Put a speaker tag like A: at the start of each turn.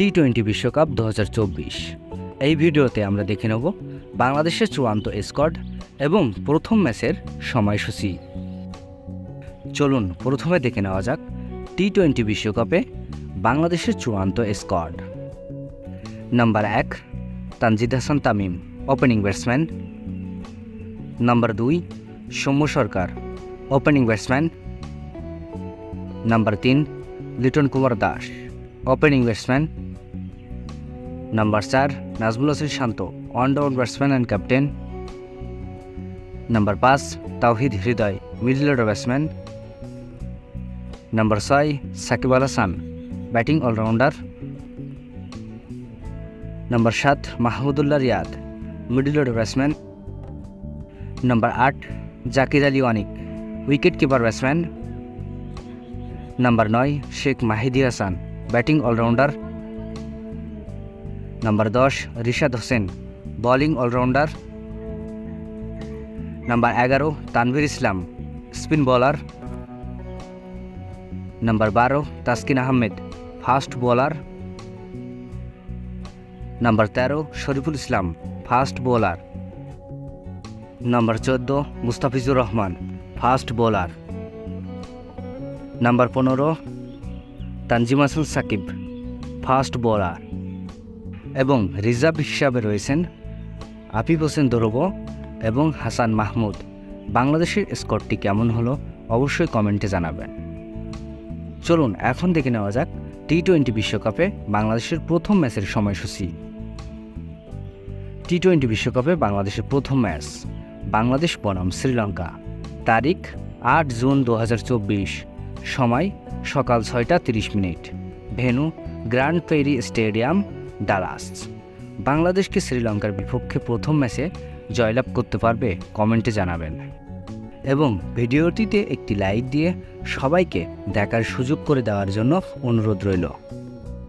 A: T twenty বিশ্বকাপ দু হাজার চব্বিশ। এই ভিডিওতে আমরা দেখে নেব বাংলাদেশের চূড়ান্ত স্কোয়াড এবং প্রথম ম্যাচের সময়সূচি। চলুন প্রথমে দেখে নেওয়া যাক টি টোয়েন্টি বিশ্বকাপে বাংলাদেশের চূড়ান্ত স্কোয়াড। নাম্বার এক, Tanzid Hasan Tamim opening batsman number দুই, Soumya Sarkar opening batsman number তিন, Liton Kumar Das. Opening batsman number চার Najmul Hossain Shanto one down batsman and captain number পাঁচ Towhid Hridoy middle order batsman number ছয় Shakib Al Hasan batting allrounder number সাত Mahmudullah Riyad middle order batsman number আট Jaker Ali Anik wicket keeper batsman number নয় Sheikh Mahedi Hasan batting allrounder. Number দশ, Rishad Hossain, bowling allrounder. Number এগারো, Tanvir Islam, spin bowler. Number বারো, Taskin Ahmed, fast bowler. Number তেরো, Shoriful Islam, fast bowler. Number চোদ্দ, Mustafizur Rahman, fast bowler. Number পনেরো Tanzim Sakib, fast bowler এবং reserve হিসাবে রয়েছেন আফিফ হোসেন দরব এবং হাসান মাহমুদ। বাংলাদেশের স্কোরটি কেমন হলো অবশ্যই কমেন্টে জানাবেন। চলুন, এখন দেখে নেওয়া যাক টি টোয়েন্টি বিশ্বকাপে বাংলাদেশের প্রথম ম্যাচের সময়সূচি। টি টোয়েন্টি বিশ্বকাপে বাংলাদেশের প্রথম ম্যাচ, বাংলাদেশ বনাম শ্রীলঙ্কা। তারিখ, আট জুন দু হাজার চব্বিশ। সময় সকাল ছয়টা তিরিশ minute. Venue, Grand Prairie Stadium, Dallas. বাংলাদেশকে শ্রীলঙ্কার বিপক্ষে প্রথম ম্যাচে জয়লাভ করতে পারবে কমেন্টে জানাবেন। এবং ভিডিওটিতে একটি লাইক দিয়ে সবাইকে দেখার সুযোগ করে দেওয়ার জন্য অনুরোধ রইল।